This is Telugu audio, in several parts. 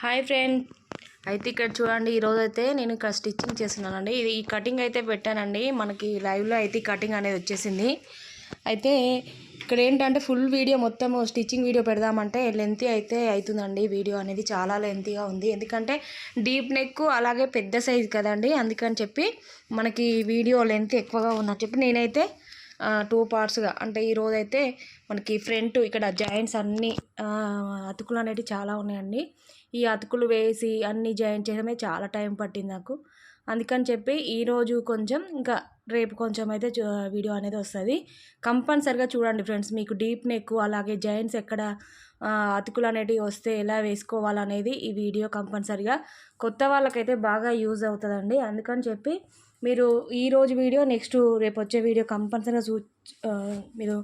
Hi friend. అయితే ఇక్కడ చూడండి ఈరోజు అయితే నేను ఇక్కడ స్టిచ్చింగ్ చేస్తున్నానండి. ఇది ఈ కటింగ్ అయితే పెట్టానండి. మనకి లైవ్లో అయితే కటింగ్ అనేది వచ్చేసింది. అయితే ఇక్కడ ఏంటంటే ఫుల్ వీడియో మొత్తం స్టిచ్చింగ్ వీడియో పెడదామంటే లెంత్ అయితే అవుతుందండి. వీడియో అనేది చాలా లెంతీగా ఉంది. ఎందుకంటే డీప్ నెక్ అలాగే పెద్ద సైజ్ కదండి. అందుకని చెప్పి మనకి వీడియో లెంత్ ఎక్కువగా ఉందని చెప్పి నేనైతే టూ పార్ట్స్గా అంటే ఈరోజు అయితే మనకి ఫ్రంట్ ఇక్కడ జాయింట్స్ అన్నీ అతుకులు అనేవి చాలా ఉన్నాయండి. ఈ అతుకులు వేసి అన్ని జాయింట్ చేయడమే చాలా టైం పట్టింది నాకు. అందుకని చెప్పి ఈరోజు కొంచెం ఇంకా రేపు కొంచెం అయితే వీడియో అనేది వస్తుంది. కంపల్సరిగా చూడండి ఫ్రెండ్స్ మీకు డీప్ నెక్ అలాగే జాయింట్స్ ఎక్కడ అతుకులు అనేటివి వస్తే ఎలా వేసుకోవాలనేది ఈ వీడియో కంపల్సరిగా. కొత్త వాళ్ళకైతే బాగా యూజ్ అవుతుందండి. అందుకని చెప్పి మీరు ఈ రోజు వీడియో నెక్స్ట్ రేపు వచ్చే వీడియో కంపల్సరీగా చూ మీరు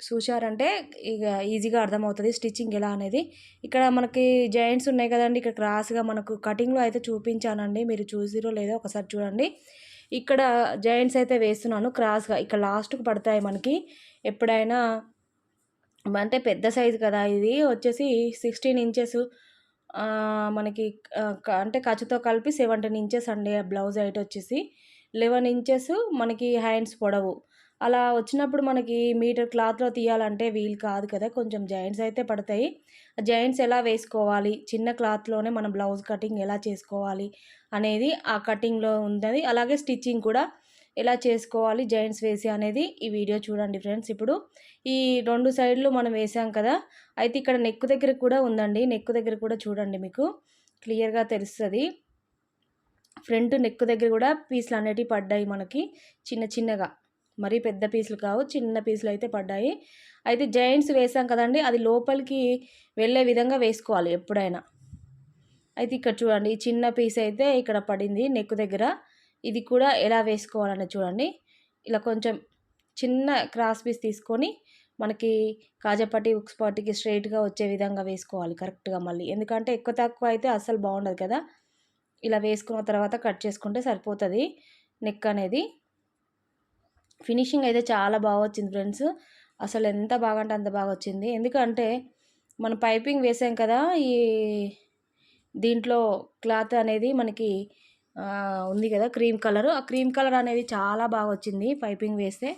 చూశారంటే ఇక ఈజీగా అర్థమవుతుంది స్టిచ్చింగ్ ఎలా అనేది. ఇక్కడ మనకి జాయింట్స్ ఉన్నాయి కదండి ఇక్కడ క్రాస్గా మనకు కటింగ్లో అయితే చూపించానండి. మీరు చూసిరో లేదో ఒకసారి చూడండి. ఇక్కడ జాయింట్స్ అయితే వేస్తున్నాను క్రాస్గా. ఇక్కడ లాస్ట్కి పడతాయి మనకి. ఎప్పుడైనా అంటే పెద్ద సైజు కదా ఇది. వచ్చేసి సిక్స్టీన్ ఇంచెస్ మనకి అంటే ఖర్చుతో కలిపి సెవెంటీన్ ఇంచెస్ అండి బ్లౌజ్ హైట్ వచ్చేసి. లెవెన్ ఇంచెస్ మనకి హ్యాండ్స్ పొడవు. అలా వచ్చినప్పుడు మనకి మీటర్ క్లాత్లో తీయాలంటే వీలు కాదు కదా. కొంచెం జాయింట్స్ అయితే పడతాయి. జాయింట్స్ ఎలా వేసుకోవాలి? చిన్న క్లాత్లోనే మనం బ్లౌజ్ కటింగ్ ఎలా చేసుకోవాలి? అనేది ఆ కటింగ్లో ఉంటుంది. అలాగే స్టిచ్చింగ్ కూడా ఎలా చేసుకోవాలి జాయింట్స్ వేసి అనేది ఈ వీడియో చూడండి ఫ్రెండ్స్. ఇప్పుడు ఈ రెండు సైడ్లు మనం వేసాం కదా అయితే ఇక్కడ నెక్ దగ్గర కూడా ఉందండి. నెక్ దగ్గర కూడా చూడండి మీకు క్లియర్గా తెలుస్తుంది. ఫ్రంట్ నెక్ దగ్గర కూడా పీసులు అనేటివి పడ్డాయి మనకి చిన్న చిన్నగా. మరీ పెద్ద పీసులు కావు చిన్న పీసులు అయితే పడ్డాయి. అయితే జాయింట్స్ వేసాం కదండి అది లోపలికి వెళ్ళే విధంగా వేసుకోవాలి ఎప్పుడైనా. అయితే ఇక్కడ చూడండి చిన్న పీస్ అయితే ఇక్కడ పడింది నెక్ దగ్గర. ఇది కూడా ఎలా వేసుకోవాలని చూడండి. ఇలా కొంచెం చిన్న క్రాస్ పీస్ తీసుకొని మనకి కాజాపట్టి ఉక్స్ పట్టికి స్ట్రైట్గా వచ్చే విధంగా వేసుకోవాలి కరెక్ట్గా మళ్ళీ. ఎందుకంటే ఎక్కువ తక్కువ అయితే అస్సలు బాగుండదు కదా. ఇలా వేసుకున్న తర్వాత కట్ చేసుకుంటే సరిపోతుంది నెక్ అనేది. ఫినిషింగ్ అయితే చాలా బాగా వచ్చింది ఫ్రెండ్స్. అసలు ఎంత బాగా అంటే అంత బాగా వచ్చింది. ఎందుకంటే మనం పైపింగ్ వేసాం కదా ఈ దీంట్లో క్లాత్ అనేది మనకి ఉంది కదా క్రీమ్ కలర్. ఆ క్రీమ్ కలర్ అనేది చాలా బాగా వచ్చింది. పైపింగ్ వేస్తే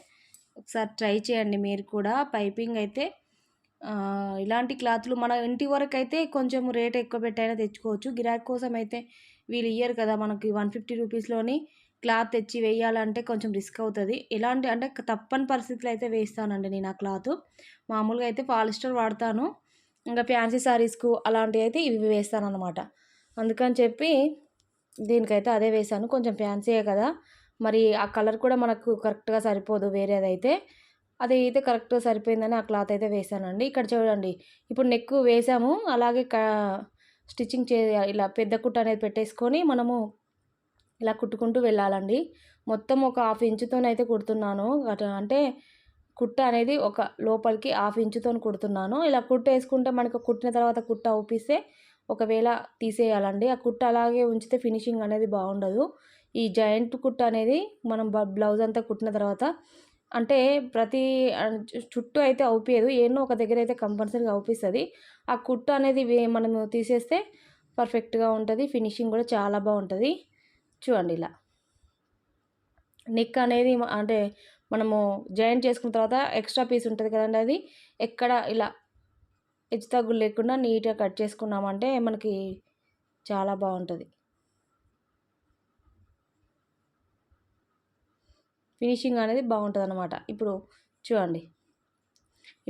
ఒకసారి ట్రై చేయండి మీరు కూడా. పైపింగ్ అయితే ఇలాంటి క్లాత్లు మన ఇంటి వరకు అయితే కొంచెం రేట్ ఎక్కువ పెట్టైనా తెచ్చుకోవచ్చు. గిరాకీ కోసం అయితే వీళ్ళు ఇయ్యరు కదా మనకి వన్ ఫిఫ్టీ రూపీస్లోని క్లాత్ తెచ్చి వేయాలంటే కొంచెం రిస్క్ అవుతుంది. ఎలాంటి అంటే తప్పని పరిస్థితులు అయితే వేస్తానండి నేను ఆ క్లాత్. మామూలుగా అయితే పాలిస్టర్ వాడతాను. ఇంకా ఫ్యాన్సీ శారీస్కు అలాంటివి అయితే ఇవి వేస్తాను అనమాట అందుకని చెప్పి దీనికైతే అదే వేసాను కొంచెం ఫ్యాన్సీయే కదా. మరి ఆ కలర్ కూడా మనకు కరెక్ట్గా సరిపోదు వేరేదైతే. అది అయితే కరెక్ట్గా సరిపోయిందని ఆ క్లాత్ అయితే వేసానండి ఇక్కడ చూడండి. ఇప్పుడు నెక్ వేసాము అలాగే స్టిచ్చింగ్ చే ఇలా పెద్ద కుట్ట అనేది పెట్టేసుకొని మనము ఇలా కుట్టుకుంటూ వెళ్ళాలండి. మొత్తం ఒక హాఫ్ ఇంచుతోనైతే కుడుతున్నాను. అంటే కుట్ట అనేది ఒక లోపలికి హాఫ్ ఇంచుతో కుడుతున్నాను. ఇలా కుట్ట వేసుకుంటే మనకు కుట్టిన తర్వాత కుట్ట ఊపిస్తే ఒకవేళ తీసేయాలండి. ఆ కుట్ట అలాగే ఉంచితే ఫినిషింగ్ అనేది బాగుండదు. ఈ జాయింట్ కుట్ట అనేది మనం బ్లౌజ్ అంతా కుట్టిన తర్వాత అంటే ప్రతి చుట్టూ అయితే అవుపియదు ఏనో ఒక దగ్గర అయితే కంపల్సరీగా అవుపిస్తుంది ఆ కుట్ట అనేది మనం మనము తీసేస్తే పర్ఫెక్ట్గా ఉంటుంది. ఫినిషింగ్ కూడా చాలా బాగుంటుంది. చూడండి ఇలా. నెక్ అనేది అంటే మనము జాయింట్ చేసుకున్న తర్వాత ఎక్స్ట్రా పీస్ ఉంటుంది కదండి అది. ఎక్కడ ఇలా హెచ్చు తగ్గులు లేకుండా నీట్గా కట్ చేసుకున్నామంటే మనకి చాలా బాగుంటుంది. ఫినిషింగ్ అనేది బాగుంటుంది అనమాట ఇప్పుడు చూడండి.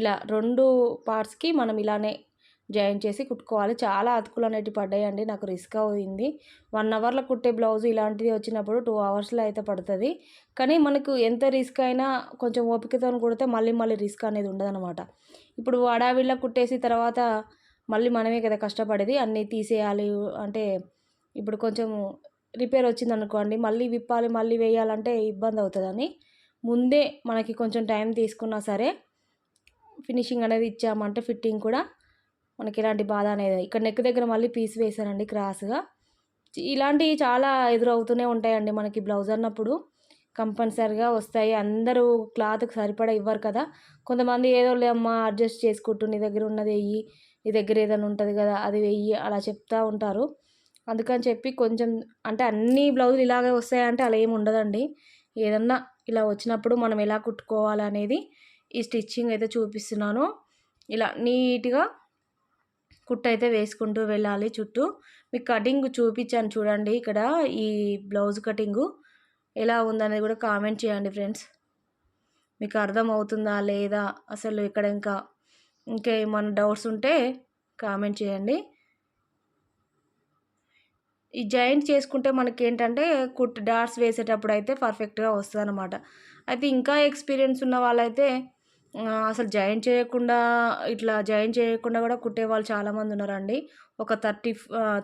ఇలా రెండు పార్ట్స్కి మనం ఇలానే జాయిన్ చేసి కుట్టుకోవాలి. చాలా అతుకులు అనేటివి పడ్డాయండి. నాకు రిస్క్ అయింది. వన్ అవర్లో కుట్టే బ్లౌజ్ ఇలాంటిది వచ్చినప్పుడు టూ అవర్స్లో అయితే పడుతుంది. కానీ మనకు ఎంత రిస్క్ అయినా కొంచెం ఓపికతో కుడితే మళ్ళీ మళ్ళీ రిస్క్ అనేది ఉండదన్నమాట. ఇప్పుడు అడావిళ్ళ కుట్టేసి తర్వాత మళ్ళీ మనమే కదా కష్టపడేది అన్నీ తీసేయాలి అంటే ఇప్పుడు కొంచెం రిపేర్ వచ్చింది అనుకోండి మళ్ళీ విప్పాలి మళ్ళీ వేయాలంటే ఇబ్బంది అవుతుందని ముందే మనకి కొంచెం టైం తీసుకున్నా సరే ఫినిషింగ్ అనేది ఇచ్చామంటే ఫిట్టింగ్ కూడా మనకి ఎలాంటి బాధ అనేది ఇక్కడ నెక్ దగ్గర మళ్ళీ పీస్ వేసానండి క్రాస్గా. ఇలాంటివి చాలా ఎదురవుతూనే ఉంటాయండి మనకి బ్లౌజ్ అన్నప్పుడు. కంపల్సరిగా వస్తాయి. అందరూ క్లాత్కి సరిపడా ఇవ్వరు కదా. కొంతమంది ఏదో లేమ్మా అడ్జస్ట్ చేసుకుంటూ నీ దగ్గర ఉన్నది వెయ్యి నీ దగ్గర ఏదైనా ఉంటుంది కదా అది వెయ్యి అలా చెప్తూ ఉంటారు. అందుకని చెప్పి కొంచెం అంటే అన్ని బ్లౌజులు ఇలాగే వస్తాయంటే అలా ఏమి ఉండదండి. ఏదన్నా ఇలా వచ్చినప్పుడు మనం ఎలా కుట్టుకోవాలి అనేది ఈ స్టిచ్చింగ్ అయితే చూపిస్తున్నాను. ఇలా నీట్గా కుట్టు అయితే వేసుకుంటూ వెళ్ళాలి చుట్టూ. మీకు కటింగ్ చూపించాను చూడండి ఇక్కడ ఈ బ్లౌజ్ కటింగు. ఎలా ఉందనేది కూడా కామెంట్ చేయండి ఫ్రెండ్స్. మీకు అర్థం అవుతుందా లేదా? అసలు ఇక్కడ ఇంకా ఇంకా ఏమైనా డౌట్స్ ఉంటే కామెంట్ చేయండి. ఈ జాయింట్ చేసుకుంటే మనకి ఏంటంటే కుట్ డాట్స్ వేసేటప్పుడు అయితే పర్ఫెక్ట్గా వస్తుంది అనమాట అయితే ఇంకా ఎక్స్పీరియన్స్ ఉన్న వాళ్ళైతే అసలు జాయిన్ చేయకుండా ఇట్లా జాయిన్ చేయకుండా కూడా కుట్టే వాళ్ళు చాలామంది ఉన్నారండి. ఒక థర్టీ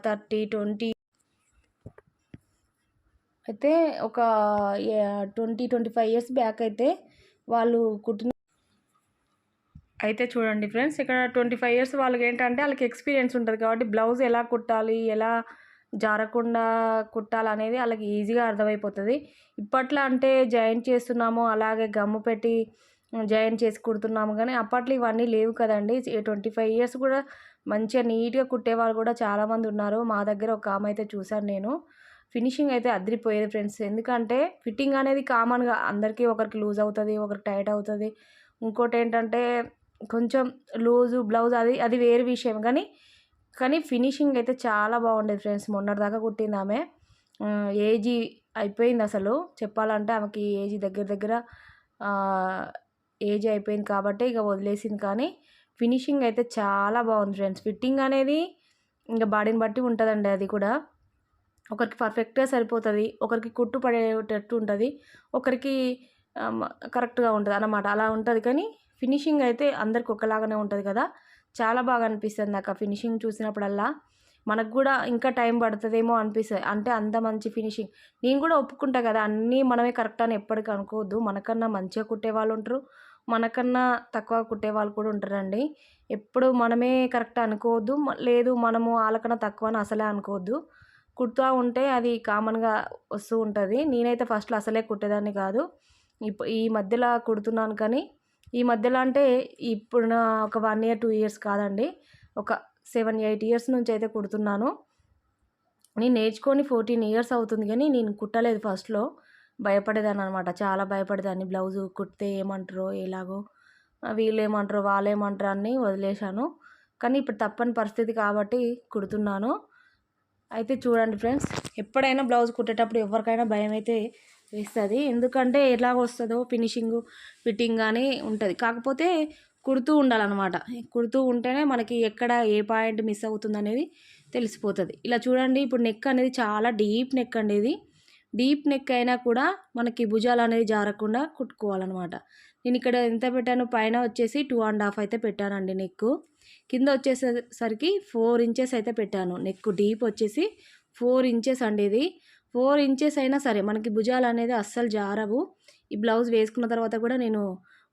థర్టీ ట్వంటీ అయితే ఒక twenty twenty five years back అయితే వాళ్ళు కుట్టిన అయితే చూడండి ఫ్రెండ్స్ ఇక్కడ ట్వంటీ ఫైవ్ ఇయర్స్ వాళ్ళకి ఏంటంటే వాళ్ళకి ఎక్స్పీరియన్స్ ఉంటుంది కాబట్టి బ్లౌజ్ ఎలా కుట్టాలి ఎలా జారకుండా కుట్టాలనేది వాళ్ళకి ఈజీగా అర్థమైపోతుంది. ఇప్పట్లో అంటే జాయింట్ చేస్తున్నాము అలాగే గమ్ము పెట్టి జాయింట్ చేసి కుడుతున్నాము కానీ అప్పట్లో ఇవన్నీ లేవు కదండి. ట్వంటీ ఫైవ్ ఇయర్స్ కూడా మంచిగా నీట్గా కుట్టేవాళ్ళు కూడా చాలామంది ఉన్నారు. మా దగ్గర ఒక ఆమె అయితే చూశాను నేను. ఫినిషింగ్ అయితే అదిరిపోయేది ఫ్రెండ్స్. ఎందుకంటే ఫిట్టింగ్ అనేది కామన్గా అందరికీ ఒకరికి లూజ్ అవుతుంది ఒకరికి టైట్ అవుతుంది. ఇంకోటి ఏంటంటే కొంచెం లూజు బ్లౌజ్ అది అది వేరే విషయం. కానీ కానీ ఫినిషింగ్ అయితే చాలా బాగుండేది ఫ్రెండ్స్. మొన్నటిదాకా కుట్టింది ఆమె. ఏజీ అయిపోయింది అసలు. చెప్పాలంటే ఆమెకి ఏజీ దగ్గర దగ్గర ఏజ్ అయిపోయింది కాబట్టి ఇక వదిలేసింది. కానీ ఫినిషింగ్ అయితే చాలా బాగుంది ఫ్రెండ్స్. ఫిట్టింగ్ అనేది ఇంకా బాడీని బట్టి ఉంటుందండి అది కూడా. ఒకరికి పర్ఫెక్ట్గా సరిపోతుంది ఒకరికి కుట్టు పడేటట్టు ఉంటుంది ఒకరికి కరెక్ట్గా ఉంటుంది అన్నమాట. అలా ఉంటుంది కానీ ఫినిషింగ్ అయితే అందరికి ఒకలాగానే ఉంటుంది కదా. చాలా బాగా అనిపిస్తుంది నాకు ఆ ఫినిషింగ్ చూసినప్పుడల్లా. మనకు కూడా ఇంకా టైం పడుతుందేమో అనిపిస్తుంది అంటే అంత మంచి ఫినిషింగ్ నేను కూడా ఒప్పుకుంటా కదా అన్నీ మనమే కరెక్ట్ అని ఎప్పటికీ అనుకోవద్దు. మనకన్నా మంచిగా కుట్టే వాళ్ళు ఉంటారు మనకన్నా తక్కువ కుట్టే వాళ్ళు కూడా ఉంటారండి. ఎప్పుడు మనమే కరెక్ట్ అనుకోవద్దు లేదు మనము వాళ్ళకన్నా తక్కువ అని అసలే అనుకోవద్దు. కుడుతూ ఉంటే అది కామన్గా వస్తూ ఉంటుంది. నేనైతే ఫస్ట్లో అసలే కుట్టేదాన్ని కాదు. ఇప్ ఈ మధ్యలో కుడుతున్నాను కానీ ఈ మధ్యలో అంటే ఇప్పుడు ఒక వన్ ఇయర్ టూ ఇయర్స్ కాదండి. ఒక సెవెన్ ఎయిట్ ఇయర్స్ నుంచి అయితే కుడుతున్నాను. నేను నేర్చుకొని ఫోర్టీన్ ఇయర్స్ అవుతుంది కానీ నేను కుట్టలేదు ఫస్ట్లో. భయపడేదాన్ని అనమాట చాలా భయపడేదాన్ని. బ్లౌజు కుడితే ఏమంటారో ఎలాగో వీళ్ళు ఏమంటారో వాళ్ళు ఏమంటారో అని వదిలేశాను. కానీ ఇప్పుడు తప్పని పరిస్థితి కాబట్టి కుడుతున్నాను. అయితే చూడండి ఫ్రెండ్స్ ఎప్పుడైనా బ్లౌజ్ కుట్టేటప్పుడు ఎవరికైనా భయం అయితే వేస్తుంది. ఎందుకంటే ఎలాగ వస్తుందో ఫినిషింగ్ ఫిట్టింగ్ కానీ ఉంటుంది. కాకపోతే కుడుతూ ఉండాలన్నమాట. కుడుతూ ఉంటేనే మనకి ఎక్కడ ఏ పాయింట్ మిస్ అవుతుంది అనేది తెలిసిపోతుంది. ఇలా చూడండి ఇప్పుడు నెక్ అనేది చాలా డీప్ నెక్ అండి ఇది. డీప్ నెక్ అయినా కూడా మనకి భుజాలు అనేది జారకుండా కుట్టుకోవాలన్నమాట. నేను ఇక్కడ ఎంత పెట్టాను పైన వచ్చేసి టూ అండ్ హాఫ్ అయితే పెట్టానండి నెక్ కింద వచ్చేసరికి ఫోర్ ఇంచెస్ అయితే పెట్టాను. నెక్ డీప్ వచ్చేసి ఫోర్ ఇంచెస్ అండి ఇది ఫోర్ ఇంచెస్ అయినా సరే మనకి భుజాలు అనేది అస్సలు జారవు. ఈ బ్లౌజ్ వేసుకున్న తర్వాత కూడా నేను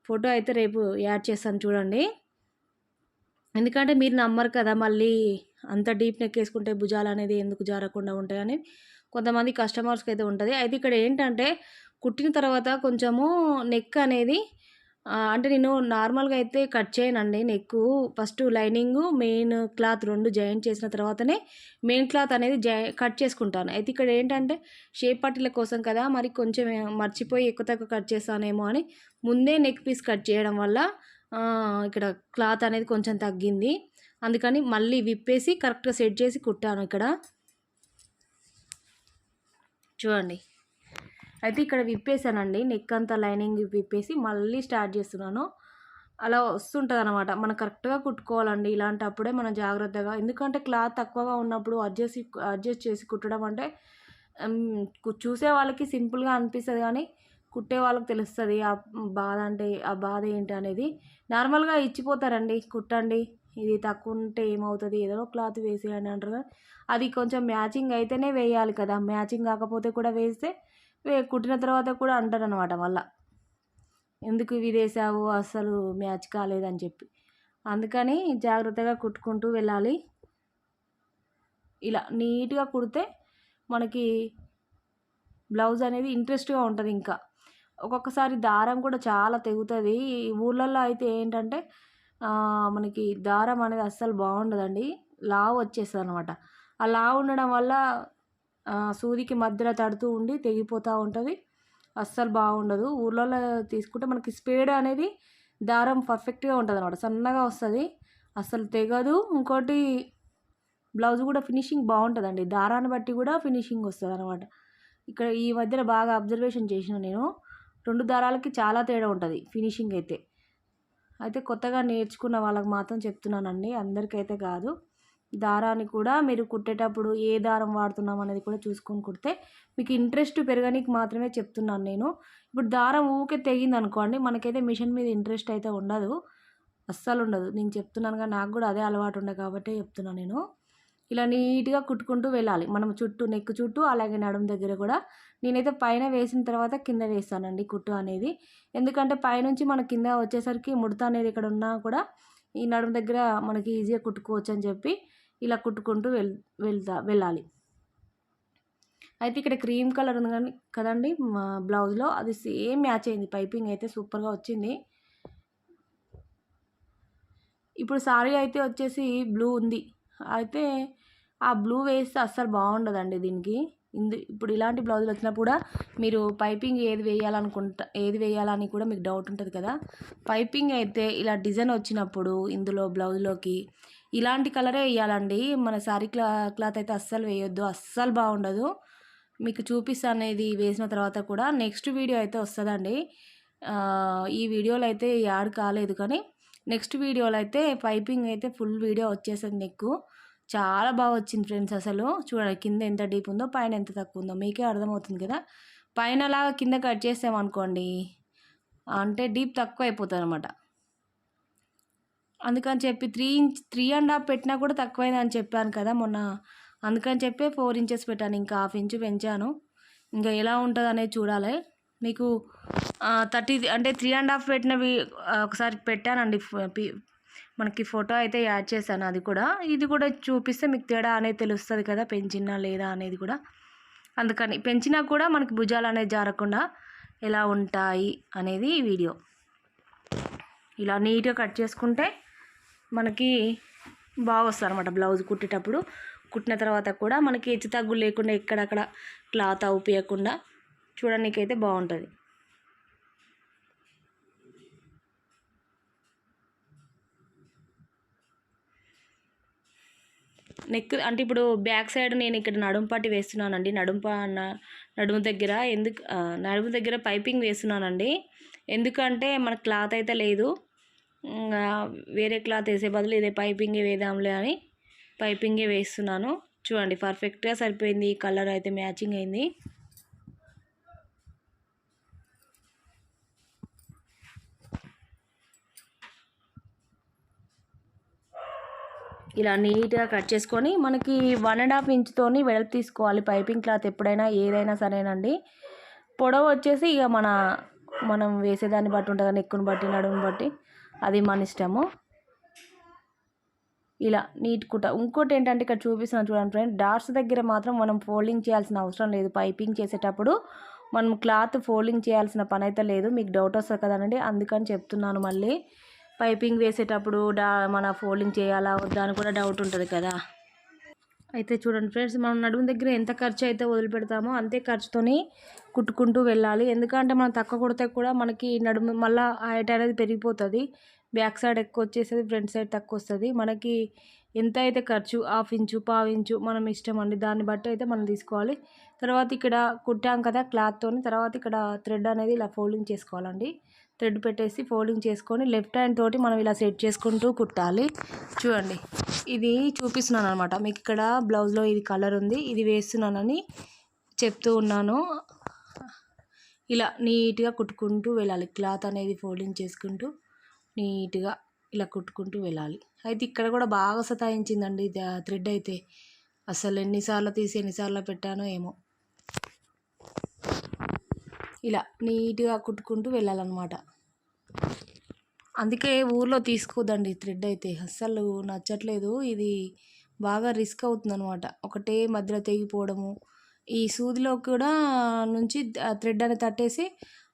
ఫోటో అయితే రేపు యాడ్ చేస్తాను చూడండి. ఎందుకంటే మీరు నమ్మరు కదా మళ్ళీ అంత డీప్ నెక్ వేసుకుంటే భుజాలు అనేది ఎందుకు జారకుండా ఉంటాయని కొంతమంది కస్టమర్స్కి అయితే ఉంటుంది. అయితే ఇక్కడ ఏంటంటే కుట్టిన తర్వాత కొంచెము నెక్ అనేది అంటే నేను నార్మల్గా అయితే కట్ చేయనండి. Neck first lining main cloth రెండు జాయింట్ చేసిన తర్వాతనే మెయిన్ క్లాత్ అనేది కట్ చేసుకుంటాను. అయితే ఇక్కడ ఏంటంటే షేప్ పట్టీల కోసం కదా మరి కొంచెం మర్చిపోయి ఎక్కువ తక్కువ కట్ చేస్తానేమో అని ముందే నెక్ పీస్ కట్ చేయడం వల్ల ఇక్కడ క్లాత్ అనేది కొంచెం తగ్గింది. అందుకని మళ్ళీ విప్పేసి కరెక్ట్గా సెట్ చేసి కుట్టాను ఇక్కడ. చూడండి. అయితే ఇక్కడ విప్పేసానండి నెక్ అంతా లైనింగ్ విప్పేసి మళ్ళీ స్టార్ట్ చేస్తున్నాను. అలా వస్తుంటుంది అనమాట మనం కరెక్ట్గా కుట్టుకోవాలండి. ఇలాంటప్పుడే మనం జాగ్రత్తగా ఎందుకంటే క్లాత్ తక్కువగా ఉన్నప్పుడు అడ్జస్ట్ అడ్జస్ట్ చేసి కుట్టడం అంటే చూసే వాళ్ళకి సింపుల్గా అనిపిస్తుంది కానీ కుట్టే వాళ్ళకి తెలుస్తుంది ఆ బాధ అంటే ఆ బాధ ఏంటి అనేది. నార్మల్గా ఇచ్చిపోతారండి. కుట్టండి. ఇది తక్కువ ఉంటే ఏమవుతుంది? ఏదో క్లాత్ వేసేయండి అంటారు అది కొంచెం మ్యాచింగ్ అయితేనే వేయాలి కదా. మ్యాచింగ్ కాకపోతే కూడా వేస్తే కుట్టిన తర్వాత కూడా అంటారు అనమాట మళ్ళా. ఎందుకు ఇవి వేసావు? అస్సలు మ్యాచ్ కాలేదని చెప్పి. అందుకని జాగ్రత్తగా కుట్టుకుంటూ వెళ్ళాలి. ఇలా నీట్గా కుడితే మనకి బ్లౌజ్ అనేది ఇంట్రెస్ట్గా ఉంటుంది ఇంకా. ఒక్కొక్కసారి దారం కూడా చాలా తెగుతుంది. ఊళ్ళల్లో అయితే ఏంటంటే మనకి దారం అనేది అస్సలు బాగుండదండి. లావు వచ్చేస్తుంది అనమాట ఆ లావు ఉండడం వల్ల సూదికి మధ్యలో తడుతూ ఉండి తెగిపోతూ ఉంటుంది. అస్సలు బాగుండదు. ఊర్లలో తీసుకుంటే మనకి స్పేడ్ అనేది దారం పర్ఫెక్ట్గా ఉంటుంది అనమాట సన్నగా వస్తుంది. అస్సలు తెగదు. ఇంకోటి బ్లౌజ్ కూడా ఫినిషింగ్ బాగుంటుందండి. దారాన్ని బట్టి కూడా ఫినిషింగ్ వస్తుంది అనమాట ఇక్కడ ఈ మధ్యన బాగా అబ్జర్వేషన్ చేసిన నేను. రెండు దారాలకి చాలా తేడా ఉంటుంది ఫినిషింగ్ అయితే. అయితే కొత్తగా నేర్చుకున్న వాళ్ళకి మాత్రం చెప్తున్నానండి. అందరికైతే కాదు. దారాన్ని కూడా మీరు కుట్టేటప్పుడు ఏ దారం వాడుతున్నాం అనేది కూడా చూసుకొని కుడితే మీకు ఇంట్రెస్ట్ పెరగడానికి మాత్రమే చెప్తున్నాను నేను. ఇప్పుడు దారం ఊకే తెగింది అనుకోండి మనకైతే మిషన్ మీద ఇంట్రెస్ట్ అయితే ఉండదు. అస్సలు ఉండదు. నేను చెప్తున్నానుగా నాకు కూడా అదే అలవాటు ఉండే కాబట్టి చెప్తున్నాను నేను. ఇలా నీట్గా కుట్టుకుంటూ వెళ్ళాలి. మనం చుట్టూ నెక్ చుట్టూ అలాగే నడుము దగ్గర కూడా. నేనైతే పైన వేసిన తర్వాత కింద వేస్తానండి కుట్టు అనేది. ఎందుకంటే పైనుంచి మన కింద వచ్చేసరికి ముడత అనేది ఇక్కడ ఉన్నా కూడా ఈ నడుము దగ్గర మనకి ఈజీగా కుట్టుకోవచ్చు అని చెప్పి ఇలా కుట్టుకుంటూ వెల్ వెళ్తా వెళ్ళాలి. అయితే ఇక్కడ క్రీమ్ కలర్ ఉంది కానీ కదండి మా బ్లౌజ్లో. అది సేమ్ మ్యాచ్ అయింది. పైపింగ్ అయితే సూపర్గా వచ్చింది. ఇప్పుడు సారీ అయితే వచ్చేసి బ్లూ ఉంది. అయితే ఆ బ్లూ వేస్తే అస్సలు బాగుండదండి దీనికి. ఇందు ఇప్పుడు ఇలాంటి బ్లౌజులు వచ్చినా కూడా మీరు పైపింగ్ ఏది వేయాలనుకుంటా ఏది వేయాలని కూడా మీకు డౌట్ ఉంటుంది కదా. పైపింగ్ అయితే ఇలా డిజైన్ వచ్చినప్పుడు ఇందులో బ్లౌజ్లోకి ఇలాంటి కలరే వేయాలండి. మన శారీ క్లా క్లాత్ అయితే అస్సలు వేయొద్దు. అస్సలు బాగుండదు. మీకు చూపిస్తాను ఇది వేసిన తర్వాత కూడా నెక్స్ట్ వీడియో అయితే వస్తుందండి. ఈ వీడియోలో అయితే యాడ్ కాలేదు కానీ నెక్స్ట్ వీడియోలో అయితే పైపింగ్ అయితే ఫుల్ వీడియో వచ్చేసింది నెక్కు చాలా బాగా వచ్చింది ఫ్రెండ్స్ అసలు. చూడండి కింద ఎంత డీప్ ఉందో పైన ఎంత తక్కువ ఉందో. మీకే అర్థమవుతుంది కదా. పైన లాగా కింద కట్ చేసామనుకోండి అంటే డీప్ తక్కువ అయిపోతుంది అనమాట అందుకని చెప్పి three inch three and half పెట్టినా కూడా తక్కువైంది అని చెప్పాను కదా మొన్న. అందుకని చెప్పి ఫోర్ ఇంచెస్ పెట్టాను ఇంకా హాఫ్ ఇంచు పెంచాను. ఇంకా ఎలా ఉంటుంది అనేది చూడాలి. మీకు థర్టీ అంటే త్రీ అండ్ హాఫ్ పెట్టినవి ఒకసారి పెట్టానండి మనకి ఫోటో అయితే యాడ్ చేశాను అది కూడా. ఇది కూడా చూపిస్తే మీకు తేడా అనేది తెలుస్తుంది కదా పెంచినా లేదా అనేది కూడా. అందుకని పెంచినా కూడా మనకి భుజాలు అనేది జారకుండా ఎలా ఉంటాయి అనేది వీడియో. ఇలా నీట్గా కట్ చేసుకుంటే మనకి బాగా వస్తుంది అనమాట బ్లౌజ్ కుట్టేటప్పుడు. కుట్టిన తర్వాత కూడా మనకి హెచ్చు తగ్గు లేకుండా ఎక్కడక్కడ క్లాత్ అవుపియకుండా చూడడానికైతే బాగుంటుంది. నెక్ అంటే ఇప్పుడు బ్యాక్ సైడ్ నేను ఇక్కడ నడుము పట్టి వేస్తున్నానండి. నడుంప నడుము దగ్గర ఎందుకు నడుము దగ్గర పైపింగ్ వేస్తున్నానండి. ఎందుకంటే మన క్లాత్ అయితే లేదు. వేరే క్లాత్ వేసే బదులు ఇదే పైపింగే వేద్దాంలే అని పైపింగే వేస్తున్నాను. చూడండి పర్ఫెక్ట్గా సరిపోయింది. కలర్ అయితే మ్యాచింగ్ అయింది. ఇలా నీట్గా కట్ చేసుకొని మనకి వన్ అండ్ హాఫ్ ఇంచ్తోని వెడల్పు తీసుకోవాలి. పైపింగ్ క్లాత్ ఎప్పుడైనా ఏదైనా సరేనండి. పొడవు వచ్చేసి ఇక మన మనం వేసేదాన్ని బట్టి ఉంటుంది కానీ ఎక్కువని బట్టి నడుముని బట్టి. అది మన ఇష్టము. ఇలా నీట్ కుట ఇంకోటి ఏంటంటే ఇక్కడ చూపిస్తున్నాను చూడండి ఫ్రెండ్ డాట్స్ దగ్గర మాత్రం మనం ఫోల్డింగ్ చేయాల్సిన అవసరం లేదు. పైపింగ్ చేసేటప్పుడు మనం క్లాత్ ఫోల్డింగ్ చేయాల్సిన పని అయితే లేదు. మీకు డౌట్ వస్తుంది కదండి అందుకని చెప్తున్నాను మళ్ళీ. పైపింగ్ వేసేటప్పుడు డా మన ఫోల్డింగ్ చేయాలా వద్దా అని కూడా డౌట్ ఉంటుంది కదా. అయితే చూడండి ఫ్రెండ్స్ మనం నడుము దగ్గర ఎంత ఖర్చు అయితే వదిలిపెడతామో అంతే ఖర్చుతోని కుట్టుకుంటూ వెళ్ళాలి. ఎందుకంటే మనం తక్కువ కుడితే కూడా మనకి నడుము మళ్ళీ హైట్ అనేది పెరిగిపోతుంది. బ్యాక్ సైడ్ ఎక్కువ వచ్చేస్తుంది ఫ్రంట్ సైడ్ తక్కువ వస్తుంది. మనకి ఎంత అయితే ఖర్చు హాఫ్ ఇంచు పావు ఇంచు మనం ఇష్టం అండి దాన్ని బట్టి అయితే మనం తీసుకోవాలి. తర్వాత ఇక్కడ కుట్టాం కదా క్లాత్తోని తర్వాత ఇక్కడ థ్రెడ్ అనేది ఇలా ఫోల్డింగ్ చేసుకోవాలండి. థ్రెడ్ పెట్టేసి ఫోల్డింగ్ చేసుకొని లెఫ్ట్ హ్యాండ్ తోటి మనం ఇలా సెట్ చేసుకుంటూ కుట్టాలి. చూడండి ఇది చూపిస్తున్నాను అనమాట మీకు ఇక్కడ బ్లౌజ్లో ఇది కలర్ ఉంది ఇది వేస్తున్నానని చెప్తూ ఉన్నాను. ఇలా నీట్గా కుట్టుకుంటూ వెళ్ళాలి. క్లాత్ అనేది ఫోల్డింగ్ చేసుకుంటూ నీట్గా ఇలా కుట్టుకుంటూ వెళ్ళాలి. అయితే ఇక్కడ కూడా బాగా సతాయించిందండి ఇది థ్రెడ్ అయితే. అసలు ఎన్నిసార్లు తీసి ఎన్నిసార్లు పెట్టానో ఏమో. ఇలా నీట్గా కుట్టుకుంటూ వెళ్ళాలన్నమాట. అందుకే ఊర్లో తీసుకోదండి థ్రెడ్ అయితే. అస్సలు నచ్చట్లేదు. ఇది బాగా రిస్క్ అవుతుందన్నమాట. ఒకటే మధ్యలో తెగిపోవడము. ఈ సూదిలో కూడా నుంచి థ్రెడ్ అనేది తట్టేసి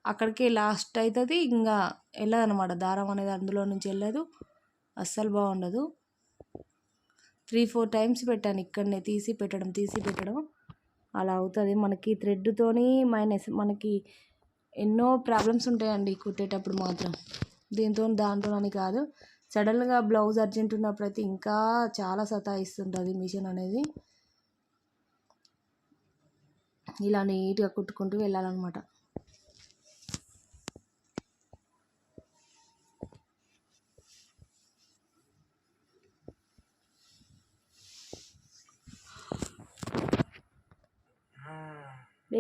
అక్కడికే లాస్ట్ అవుతుంది. ఇంకా వెళ్ళదనమాట దారం అనేది అందులో నుంచి వెళ్ళదు. అస్సలు బాగుండదు. త్రీ ఫోర్ టైమ్స్ పెట్టాను. ఇక్కడనే తీసి పెట్టడం తీసి పెట్టడం. అలా అవుతుంది. మనకి థ్రెడ్తోని మైనస్ మనకి ఎన్నో ప్రాబ్లమ్స్ ఉంటాయండి కుట్టేటప్పుడు మాత్రం. దీంతో దాంతో అని కాదు. సడన్గా బ్లౌజ్ అర్జెంట్ ఉన్నప్పుడు అయితే ఇంకా చాలా సతాయిస్తుంటుంది మిషన్ అనేది. ఇలా నీట్గా కుట్టుకుంటూ వెళ్ళాలన్నమాట.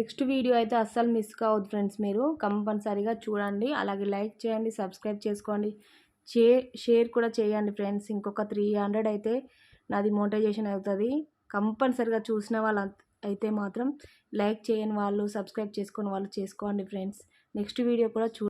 నెక్స్ట్ వీడియో అయితే అస్సలు మిస్ కావద్దు ఫ్రెండ్స్ మీరు. కంపల్సరీగా చూడండి. అలాగే లైక్ చేయండి సబ్స్క్రైబ్ చేసుకోండి. షేర్ షేర్ కూడా చేయండి ఫ్రెండ్స్. ఇంకొక త్రీ హండ్రెడ్ అయితే నాది మోటివేషన్ అవుతుంది. కంపల్సరిగా చూసిన వాళ్ళు అయితే మాత్రం లైక్ చేయని వాళ్ళు సబ్స్క్రైబ్ చేసుకుని వాళ్ళు చేసుకోండి ఫ్రెండ్స్. నెక్స్ట్ వీడియో కూడా చూ